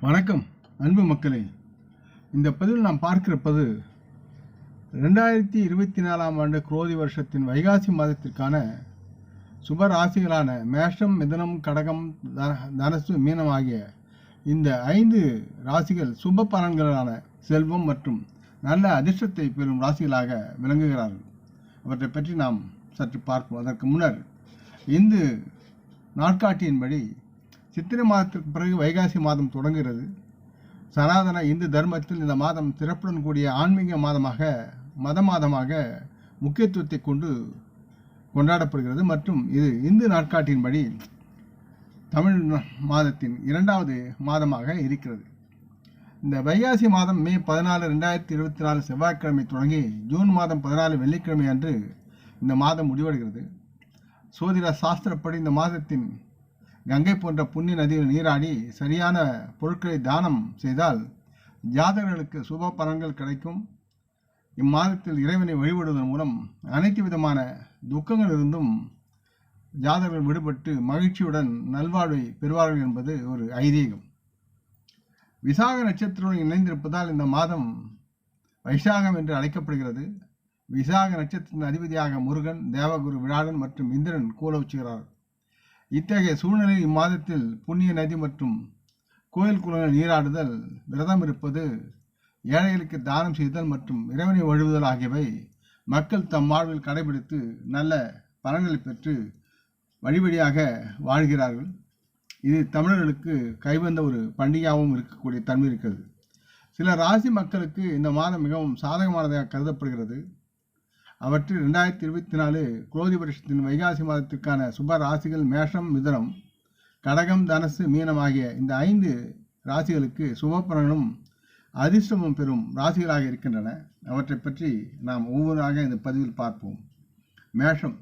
வணக்கம் அன்பு மக்களே. இந்த பதிவில் நாம் பார்க்கிறப்பது ரெண்டாயிரத்தி இருபத்தி நாலாம் ஆண்டு குரோதி வருஷத்தின் வைகாசி மாதத்திற்கான சுப ராசிகளான மேஷம் மிதனம் கடகம் த- தனசு மீனம் ஆகிய இந்த ஐந்து ராசிகள் சுப பலன்களான செல்வம் மற்றும் நல்ல அதிர்ஷ்டத்தை பெறும் ராசிகளாக விளங்குகிறார்கள். அவற்றை பற்றி நாம் சற்று பார்ப்போம். அதற்கு முன்னர் இந்து நாட்காட்டியின்படி சித்திரை மாதத்திற்கு பிறகு வைகாசி மாதம் தொடங்குகிறது. சனாதன இந்து தர்மத்தில் இந்த மாதம் சிறப்புடன் கூடிய ஆன்மீக மாதமாக மத மாதமாக முக்கியத்துவத்தை கொண்டு கொண்டாடப்படுகிறது. மற்றும் இது இந்து நாட்காட்டின்படி தமிழ் மாதத்தின் இரண்டாவது மாதமாக இருக்கிறது. இந்த வைகாசி மாதம் மே பதினாலு ரெண்டாயிரத்தி இருபத்தி நாலு செவ்வாய்க்கிழமை தொடங்கி ஜூன் மாதம் பதினாலு வெள்ளிக்கிழமை அன்று இந்த மாதம் முடிவடைகிறது. சோதிட சாஸ்திரப்படி இந்த மாதத்தின் கங்கை போன்ற புண்ணிய நதியில் நீராடி சரியான பொருட்களை தானம் செய்தால் ஜாதகர்களுக்கு சுப பலன்கள் கிடைக்கும். இம்மாதத்தில் இறைவனை வழிபடுவதன் மூலம் அனைத்து விதமான துக்கங்களிலிருந்தும் ஜாதகர்கள் விடுபட்டு மகிழ்ச்சியுடன் நல்வாழ்வை பெறுவார்கள் என்பது ஒரு ஐதீகம். விசாக நட்சத்திரம் இணைந்திருப்பதால் இந்த மாதம் வைசாகம் என்று அழைக்கப்படுகிறது. விசாக நட்சத்திரத்தின் அதிபதியாக முருகன் தேவகுரு விழாடன் மற்றும் இந்திரன் கூலவுச்சுகிறார். இத்தகைய சூழ்நிலையில் இம்மாதத்தில் புண்ணிய நதி மற்றும் கோயில் குளங்கள் நீராடுதல் விரதம் இருப்பது ஏழைகளுக்கு தானம் செய்தல் மற்றும் இறைவனை வழுவுதல் ஆகியவை மக்கள் தம் வாழ்வில் கடைபிடித்து நல்ல பலன்களை பெற்று வழிபடியாக வாழ்கிறார்கள். இது தமிழர்களுக்கு கைவந்த ஒரு பண்டிகையாகவும் இருக்கக்கூடிய தன்மை இருக்கிறது. சில ராசி மக்களுக்கு இந்த மாதம் மிகவும் சாதகமானதாக கருதப்படுகிறது. அவற்றில் ரெண்டாயிரத்தி இருபத்தி நாலு குரோதி வருஷத்தின் வைகாசி மாதத்திற்கான சுப ராசிகள் மேஷம் மிதனம் கடகம் தனசு மீனம் ஆகிய இந்த ஐந்து ராசிகளுக்கு சுபபலனும் அதிர்ஷ்டமும் பெறும் ராசிகளாக இருக்கின்றன. அவற்றை பற்றி நாம் ஒவ்வொன்றாக இந்த பதிவில் பார்ப்போம். மேஷம்.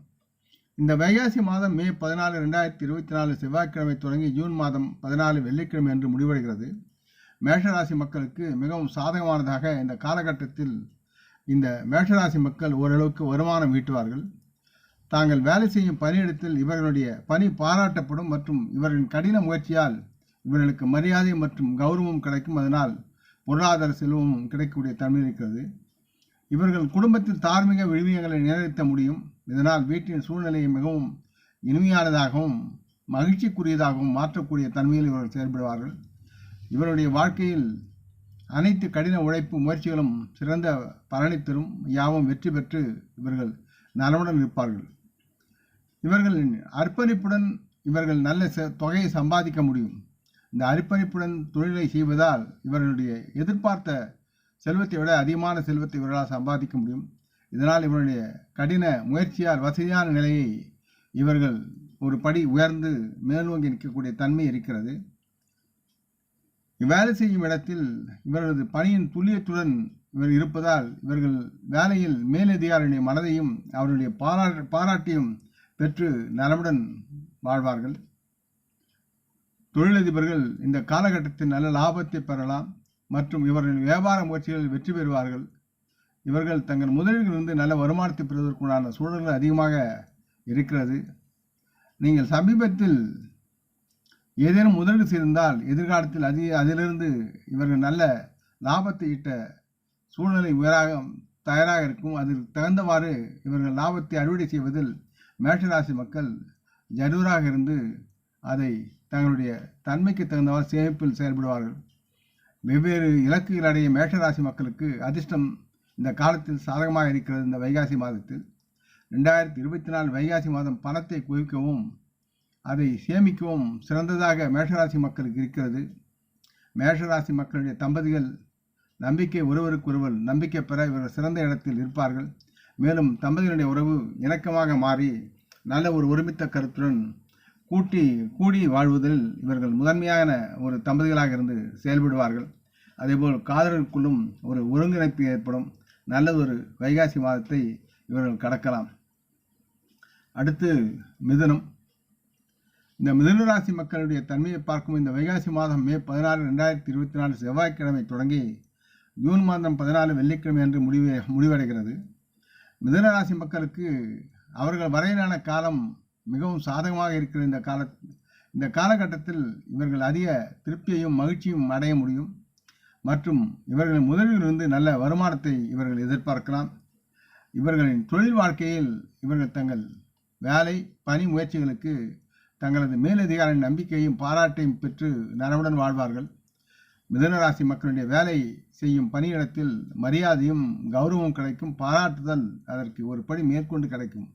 இந்த வைகாசி மாதம் மே பதினாலு ரெண்டாயிரத்தி இருபத்தி நாலு செவ்வாய்க்கிழமை தொடங்கி ஜூன் மாதம் பதினாலு வெள்ளிக்கிழமை என்று முடிவடைகிறது. மேஷராசி மக்களுக்கு மிகவும் சாதகமானதாக இந்த காலகட்டத்தில் இந்த மேஷராசி மக்கள் ஓரளவுக்கு வருமானம் ஈட்டுவார்கள். தாங்கள் வேலை செய்யும் பணியிடத்தில் இவர்களுடைய பணி பாராட்டப்படும் மற்றும் இவர்களின் கடின முயற்சியால் இவர்களுக்கு மரியாதை மற்றும் கௌரவம் கிடைக்கும். அதனால் பொருளாதார செல்வமும் கிடைக்கக்கூடிய தன்மை இருக்கிறது. இவர்கள் குடும்பத்தில் தார்மீக விழுமியங்களை நிறைவேற்ற முடியும். இதனால் வீட்டின் சூழ்நிலையை மிகவும் இனிமையானதாகவும் மகிழ்ச்சிக்குரியதாகவும் மாற்றக்கூடிய தன்மையில் இவர்கள் செயல்படுவார்கள். இவருடைய வாழ்க்கையில் அனைத்து கடின உழைப்பு முயற்சிகளும் சிறந்த பலனை தரும் யாவும் வெற்றி பெற்று இவர்கள் நலமுடன் இருப்பார்கள். இவர்களின் அர்ப்பணிப்புடன் இவர்கள் நல்ல தொகையை சம்பாதிக்க முடியும். இந்த அர்ப்பணிப்புடன் தொழிலை செய்வதால் இவர்களுடைய எதிர்பார்த்த செல்வத்தை விட அதிகமான செல்வத்தை இவர்களால் சம்பாதிக்க முடியும். இதனால் இவருடைய கடின முயற்சியால் வசதியான நிலையை இவர்கள் ஒரு படி உயர்ந்து மேல்நோக்கி நிற்கக்கூடிய தன்மை இருக்கிறது. வேலை செய்யும் இடத்தில் இவரது பணியின் துல்லியத்துடன் இவர் இருப்பதால் இவர்கள் வேலையில் மேலதிகாரியுடைய மனதையும் அவருடைய பாரா பாராட்டியும் பெற்று நலமுடன் வாழ்வார்கள். தொழிலதிபர்கள் இந்த காலகட்டத்தில் நல்ல லாபத்தை பெறலாம் மற்றும் இவர்களின் வியாபார முயற்சிகளில் வெற்றி பெறுவார்கள். இவர்கள் தங்கள் முதலீடுகளிலிருந்து நல்ல வருமானத்தை பெறுவதற்குண்டான சூழல்கள் அதிகமாக இருக்கிறது. நீங்கள் சமீபத்தில் ஏதேனும் முதலீடு செய்திருந்தால் எதிர்காலத்தில் அதி அதிலிருந்து இவர்கள் நல்ல லாபத்தை ஈட்ட சூழ்நிலை உயராக தயாராக இருக்கும். அதில் தகுந்தவாறு இவர்கள் லாபத்தை அறுவடை செய்வதில் மேஷராசி மக்கள் ஜரூராக இருந்து அதை தங்களுடைய தன்மைக்கு தகுந்தவாறு சேமிப்பில் செயல்படுவார்கள். வெவ்வேறு இலக்குகள் அடைய மேஷராசி மக்களுக்கு அதிர்ஷ்டம் இந்த காலத்தில் சாதகமாக இருக்கிறது இந்த வைகாசி மாதத்தில். ரெண்டாயிரத்தி இருபத்தி நாலு வைகாசி மாதம் பணத்தை குவிக்கவும் அதை சேமிக்கவும் சிறந்ததாக மேஷராசி மக்களுக்கு இருக்கிறது. மேஷராசி மக்களுடைய தம்பதிகள் நம்பிக்கை ஒருவருக்கொருவர் நம்பிக்கை பெற இவர்கள் சிறந்த இடத்தில் இருப்பார்கள். மேலும் தம்பதிகளுடைய உறவு இணக்கமாக மாறி நல்ல ஒரு ஒருமித்த கருத்துடன் கூட்டி கூடி வாழ்வதில் இவர்கள் முதன்மையான ஒரு தம்பதிகளாக இருந்து செயல்படுவார்கள். அதேபோல் காதலருக்குள்ளும் ஒரு ஒருங்கிணைப்பு ஏற்படும். நல்ல ஒரு வைகாசி மாதத்தை இவர்கள் கடக்கலாம். அடுத்து மிதுனம். இந்த மிதனராசி மக்களுடைய தன்மையை பார்க்கும் இந்த வைகாசி மாதம் மே பதினாறு ரெண்டாயிரத்தி இருபத்தி நாலு செவ்வாய்க்கிழமை தொடங்கி ஜூன் மாதம் பதினாலு வெள்ளிக்கிழமை என்று முடிவு முடிவடைகிறது. மிதனராசி மக்களுக்கு அவர்கள் வரையிலான காலம் மிகவும் சாதகமாக இருக்கிற இந்த கால இந்த காலகட்டத்தில் இவர்கள் அதிக திருப்தியையும் மகிழ்ச்சியும் அடைய முடியும். மற்றும் இவர்களின் முதலிலிருந்து நல்ல வருமானத்தை இவர்கள் எதிர்பார்க்கலாம். இவர்களின் தொழில் வாழ்க்கையில் இவர்கள் தங்கள் வேலை பணி முயற்சிகளுக்கு தங்களது மேலதிகாரின் நம்பிக்கையும் பாராட்டையும் பெற்று நரவுடன் வாழ்வார்கள். மிதனராசி மக்களுடைய வேலை செய்யும் பணியிடத்தில் மரியாதையும் கௌரவம் கிடைக்கும். பாராட்டுதல் அதற்கு ஒரு படி மேற்கொண்டு கிடைக்கும்.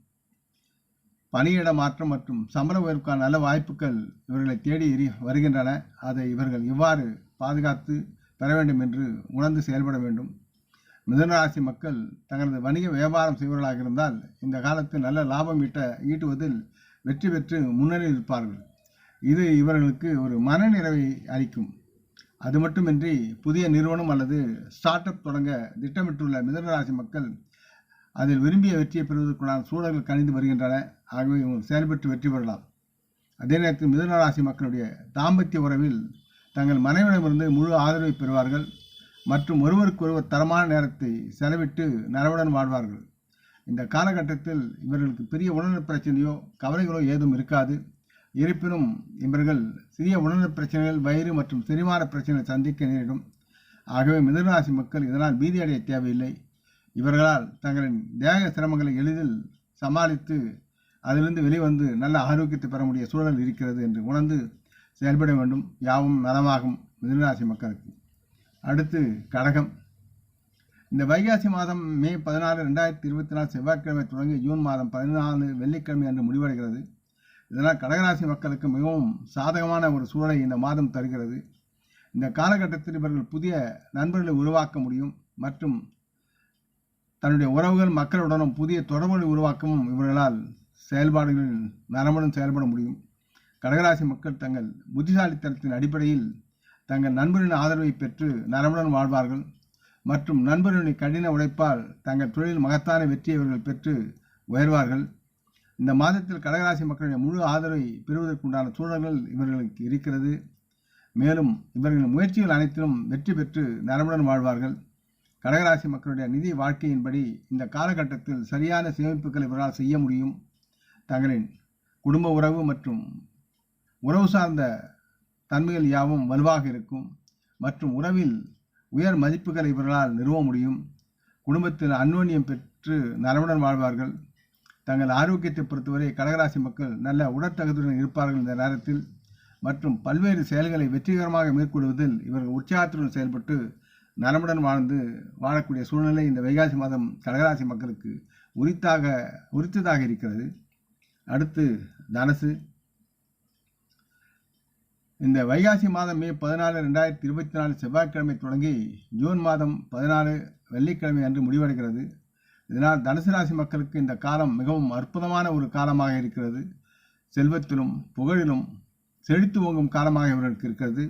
பணியிட மாற்றம் மற்றும் சம்பள உயர்வுக்கான நல்ல வாய்ப்புகள் இவர்களை தேடி வருகின்றன. அதை இவர்கள் இவ்வாறு பாதுகாத்து பெற வேண்டும் என்று உணர்ந்து செயல்பட வேண்டும். மிதனராசி மக்கள் தங்களது வணிக வியாபாரம் செய்வர்களாக இருந்தால் இந்த காலத்தில் நல்ல லாபம் ஈட்ட ஈட்டுவதில் வெற்றி பெற்று முன்னணியில் இருப்பார்கள். இது இவர்களுக்கு ஒரு மனநிறைவை அளிக்கும். அது மட்டுமின்றி புதிய நிறுவனம் அல்லது ஸ்டார்ட் அப் தொடங்க திட்டமிட்டுள்ள மிதனராசி மக்கள் அதில் விரும்பிய வெற்றியை பெறுவதற்குள்ளான சூழல்கள் கணிந்து வருகின்றன. ஆகவே இவங்க செயல்பட்டு வெற்றி பெறலாம். அதே நேரத்தில் மிதனராசி மக்களுடைய தாம்பத்திய உறவில் தங்கள் மனைவிடமிருந்து முழு ஆதரவை பெறுவார்கள். மற்றும் ஒருவருக்கொருவர் தரமான நேரத்தை செலவிட்டு நலவுடன் வாழ்வார்கள். இந்த காலகட்டத்தில் இவர்களுக்கு பெரிய உணர்வு பிரச்சனையோ கவலைகளோ ஏதும் இருக்காது. இருப்பினும் இவர்கள் சிறிய உணர்வு பிரச்சனைகள் வயிறு மற்றும் செரிமான பிரச்சனைகளை சந்திக்க நேரிடும். ஆகவே மிதனராசி மக்கள் இதனால் பீதியடைய தேவையில்லை. இவர்களால் தங்களின் தேக சிரமங்களை எளிதில் சமாளித்து அதிலிருந்து வெளிவந்து நல்ல ஆரோக்கியத்தை பெற முடிய சூழல் இருக்கிறது என்று உணர்ந்து செயல்பட வேண்டும். யாவும் நலமாகும் மிதனராசி மக்களுக்கு. அடுத்து கடகம். இந்த வைகாசி மாதம் மே பதினாறு ரெண்டாயிரத்தி இருபத்தி நாலு செவ்வாய்க்கிழமை தொடங்கி ஜூன் மாதம் பதினாலு வெள்ளிக்கிழமை அன்று முடிவடைகிறது. இதனால் கடகராசி மக்களுக்கு மிகவும் சாதகமான ஒரு சூழலை இந்த மாதம் தருகிறது. இந்த காலகட்டத்தில் இவர்கள் புதிய நண்பர்களை உருவாக்க முடியும் மற்றும் தன்னுடைய உறவுகள் மக்களுடனும் புதிய தொடர்புகளை உருவாக்கவும் இவர்களால் செயல்பாடுகளில் நரம்புடன் செயல்பட முடியும். கடகராசி மக்கள் தங்கள் புத்திசாலித்தனத்தின் அடிப்படையில் தங்கள் நண்பரின் ஆதரவை பெற்று நரம்புடன் வாழ்வார்கள். மற்றும் நண்பர்களின் கடின உழைப்பால் தங்கள் தொழில் மகத்தான வெற்றியை இவர்கள் பெற்று உயர்வார்கள். இந்த மாதத்தில் கடகராசி மக்களுடைய முழு ஆதரவை பெறுவதற்குண்டான சூழல்கள் இவர்களுக்கு இருக்கிறது. மேலும் இவர்களின் முயற்சிகள் அனைத்திலும் வெற்றி பெற்று நரம்புடன் வாழ்வார்கள். கடகராசி மக்களுடைய நிதி வாழ்க்கையின்படி இந்த காலகட்டத்தில் சரியான சேமிப்புகள் இவரால் செய்ய முடியும். தங்களின் குடும்ப உறவு மற்றும் உறவு சார்ந்த தன்மைகள் யாவும் வலுவாக இருக்கும். மற்றும் உறவில் உயர் மதிப்புகளை இவர்களால் நிறுவ முடியும். குடும்பத்தில் அந்யோன்யம் பெற்று நலமுடன் வாழ்வார்கள். தங்கள் ஆரோக்கியத்தை பொறுத்தவரை கடகராசி மக்கள் நல்ல உடற்தகுதியுடன் இருப்பார்கள் இந்த நேரத்தில். மற்றும் பல்வேறு செயல்களை வெற்றிகரமாக மேற்கொள்வதில் இவர்கள் உற்சாகத்துடன் செயல்பட்டு நலமுடன் வாழ்ந்து வாழக்கூடிய சூழ்நிலை இந்த வைகாசி மாதம் கடகராசி மக்களுக்கு உரித்தாக உரித்ததாக இருக்கிறது. அடுத்து தனுசு. இந்த வைகாசி மாதம் மே பதினாலு ரெண்டாயிரத்தி இருபத்தி நாலு செவ்வாய்க்கிழமை தொடங்கி ஜூன் மாதம் பதினாலு வெள்ளிக்கிழமை அன்று முடிவடைகிறது. இதனால் தனுசு ராசி மக்களுக்கு இந்த காலம் மிகவும் அற்புதமான ஒரு காலமாக இருக்கிறது. செல்வத்திலும் புகழிலும் செழித்து ஓங்கும் காலமாக இவர்களுக்கு இருக்கிறது.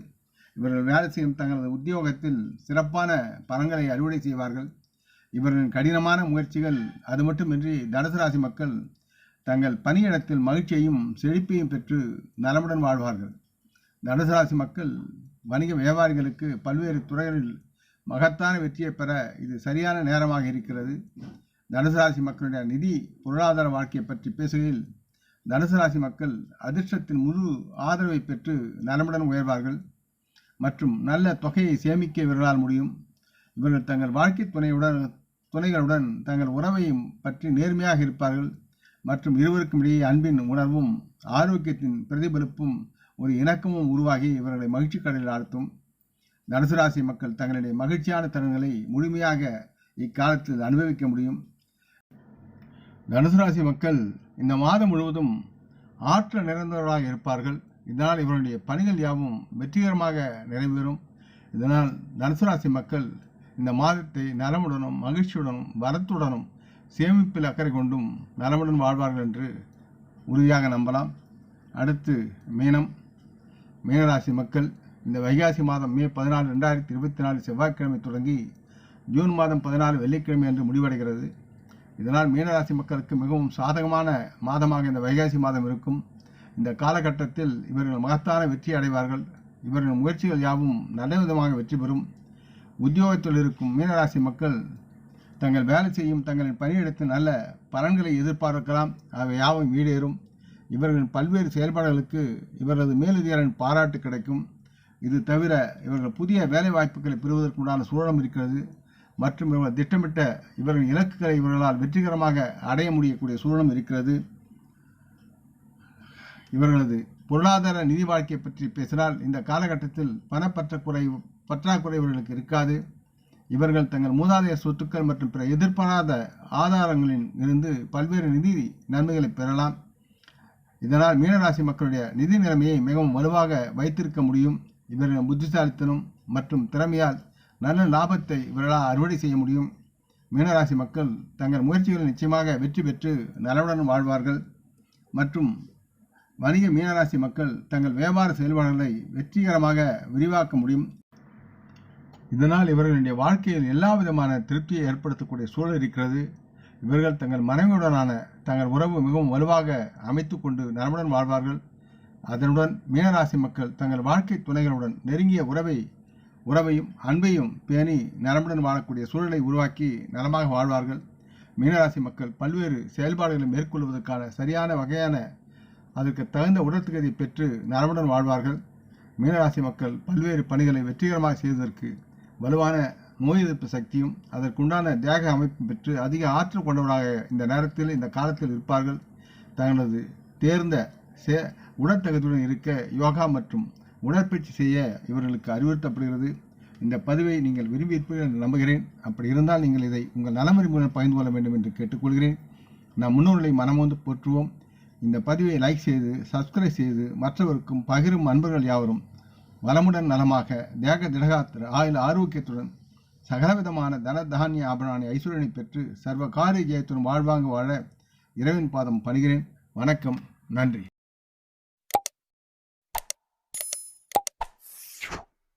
இவர்கள் வேலை செய்யும் தங்களது உத்தியோகத்தில் சிறப்பான பலன்களை அறுவடை செய்வார்கள். இவர்களின் கடினமான முயற்சிகள் அது மட்டுமின்றி தனுசு ராசி மக்கள் தங்கள் பணியிடத்தில் மகிழ்ச்சியையும் செழிப்பையும் பெற்று நலமுடன் வாழ்வார்கள். தனுசராசி மக்கள் வணிக வியாபாரிகளுக்கு பல்வேறு துறைகளில் மகத்தான வெற்றியை பெற இது சரியான நேரமாக இருக்கிறது. தனுசராசி மக்களுடைய நிதி பொருளாதார வாழ்க்கையை பற்றி பேசுகையில் தனுசராசி மக்கள் அதிர்ஷ்டத்தின் முழு ஆதரவை பெற்று நலமுடன் உயர்வார்கள். மற்றும் நல்ல தொகையை சேமிக்க இவர்களால் முடியும். இவர்கள் தங்கள் வாழ்க்கை துணையுடன் துணைகளுடன் தங்கள் உறவையும் பற்றி நேர்மையாக இருப்பார்கள். மற்றும் இருவருக்கும் இடையே அன்பின் உணர்வும் ஆரோக்கியத்தின் பிரதிபலிப்பும் ஒரு இணக்கமும் உருவாகி இவர்களை மகிழ்ச்சி கடலில் ஆழ்த்தும். தனுசு ராசி மக்கள் தங்களுடைய மகிழ்ச்சியான தருணங்களை முழுமையாக இக்காலத்தில் அனுபவிக்க முடியும். தனுசு ராசி மக்கள் இந்த மாதம் முழுவதும் ஆற்றல் நிறைந்தவர்களாக இருப்பார்கள். இதனால் இவருடைய பணிகள் யாவும் வெற்றிகரமாக நிறைவேறும். இதனால் தனுசு ராசி மக்கள் இந்த மாதத்தை நலமுடனும் மகிழ்ச்சியுடனும் வரத்துடனும் சேமிப்பில் அக்கறை கொண்டும் நலமுடன் வாழ்வார்கள் என்று உறுதியாக நம்பலாம். அடுத்து மீனம். மீனராசி மக்கள் இந்த வைகாசி மாதம் மே பதினாலு ரெண்டாயிரத்தி இருபத்தி நாலு செவ்வாய்க்கிழமை தொடங்கி ஜூன் மாதம் பதினாலு வெள்ளிக்கிழமை என்று முடிவடைகிறது. இதனால் மீனராசி மக்களுக்கு மிகவும் சாதகமான மாதமாக இந்த வைகாசி மாதம் இருக்கும். இந்த காலகட்டத்தில் இவர்கள் மகத்தான வெற்றி அடைவார்கள். இவர்கள் முயற்சிகள் யாவும் நல்ல விதமாக வெற்றி பெறும். உத்தியோகத்தில் இருக்கும் மீனராசி மக்கள் தங்கள் வேலை செய்யும் தங்களின் பணியிடத்தில் நல்ல பலன்களை எதிர்பார்க்கலாம். அவை யாவும் ஈடேறும். இவர்களின் பல்வேறு செயல்பாடுகளுக்கு இவர்களது மேலதிகாரின் பாராட்டு கிடைக்கும். இது தவிர இவர்கள் புதிய வேலை வாய்ப்புகளை பெறுவதற்குண்டான சூழலும் இருக்கிறது. மற்றும் இவர்கள் திட்டமிட்ட இவர்களின் இலக்குகளை இவர்களால் வெற்றிகரமாக அடைய முடியக்கூடிய சூழலும் இருக்கிறது. இவர்களது பொருளாதார நிதி வாழ்க்கையை பற்றி பேசினால் இந்த காலகட்டத்தில் பணப்பற்றாக்குறை பற்றாக்குறை இவர்களுக்கு இருக்காது. இவர்கள் தங்கள் மூதாதைய சொத்துக்கள் மற்றும் பிற எதிர்பாராத ஆதாரங்களில் இருந்து பல்வேறு நிதி நன்மைகளை பெறலாம். இதனால் மீனராசி மக்களுடைய நிதி நிலைமையை மிகவும் வலுவாக வைத்திருக்க முடியும். இவர்களின் புத்திசாலித்தனம் மற்றும் திறமையால் நல்ல லாபத்தை இவர்களால் அறுவடை செய்ய முடியும். மீனராசி மக்கள் தங்கள் முயற்சிகளில் நிச்சயமாக வெற்றி பெற்று நலவுடன் வாழ்வார்கள். மற்றும் வணிக மீனராசி மக்கள் தங்கள் வியாபார செயல்பாடுகளை வெற்றிகரமாக விரிவாக்க முடியும். இதனால் இவர்களுடைய வாழ்க்கையில் எல்லா விதமான திருப்தியை ஏற்படுத்தக்கூடிய சூழல் இருக்கிறது. இவர்கள் தங்கள் மனைவியுடனான தங்கள் உறவு மிகவும் வலுவாக அமைத்து கொண்டு நலமுடன் வாழ்வார்கள். அதனுடன் மீனராசி மக்கள் தங்கள் வாழ்க்கை துணைகளுடன் நெருங்கிய உறவை உறவையும் அன்பையும் பேணி நலமுடன் வாழக்கூடிய சூழலை உருவாக்கி நலமாக வாழ்வார்கள். மீனராசி மக்கள் பல்வேறு செயல்பாடுகளை மேற்கொள்வதற்கான சரியான வகையான அதற்கு தகுந்த உடற்தகுதியை பெற்று நலமுடன் வாழ்வார்கள். மீனராசி மக்கள் பல்வேறு பணிகளை வெற்றிகரமாக செய்வதற்கு வலுவான நோய் எதிர்ப்பு சக்தியும் அதற்குண்டான தேக அமைப்பும் பெற்று அதிக ஆற்றல் கொண்டவராக இந்த நேரத்தில் இந்த காலத்தில் இருப்பார்கள். தங்களது தேர்ந்த சே உடற்தகுதியுடன் இருக்க யோகா மற்றும் உடற்பயிற்சி செய்ய இவர்களுக்கு அறிவுறுத்தப்படுகிறது. இந்த பதிவை நீங்கள் விரும்பியிருப்பீர்கள் என்று நம்புகிறேன். அப்படி இருந்தால் நீங்கள் இதை உங்கள் நலமறி மூலம் பகிர்ந்து கொள்ள வேண்டும் என்று கேட்டுக்கொள்கிறேன். நாம் முன்னோர்களை மனமோந்து போற்றுவோம். இந்த பதிவை லைக் செய்து சப்ஸ்கிரைப் செய்து மற்றவருக்கும் பகிரும் அன்பர்கள் யாவரும் வளமுடன் நலமாக தேக திடகாத்திர ஆயுள் ஆரோக்கியத்துடன் சகலவிதமான தன தானிய ஆபரணி ஐஸ்வர்யனை பெற்று சர்வ காரிய ஜெயத்துடன் வாழ்வாங்க வாழ இரவின் பாதம் பணிகிறேன். வணக்கம். நன்றி.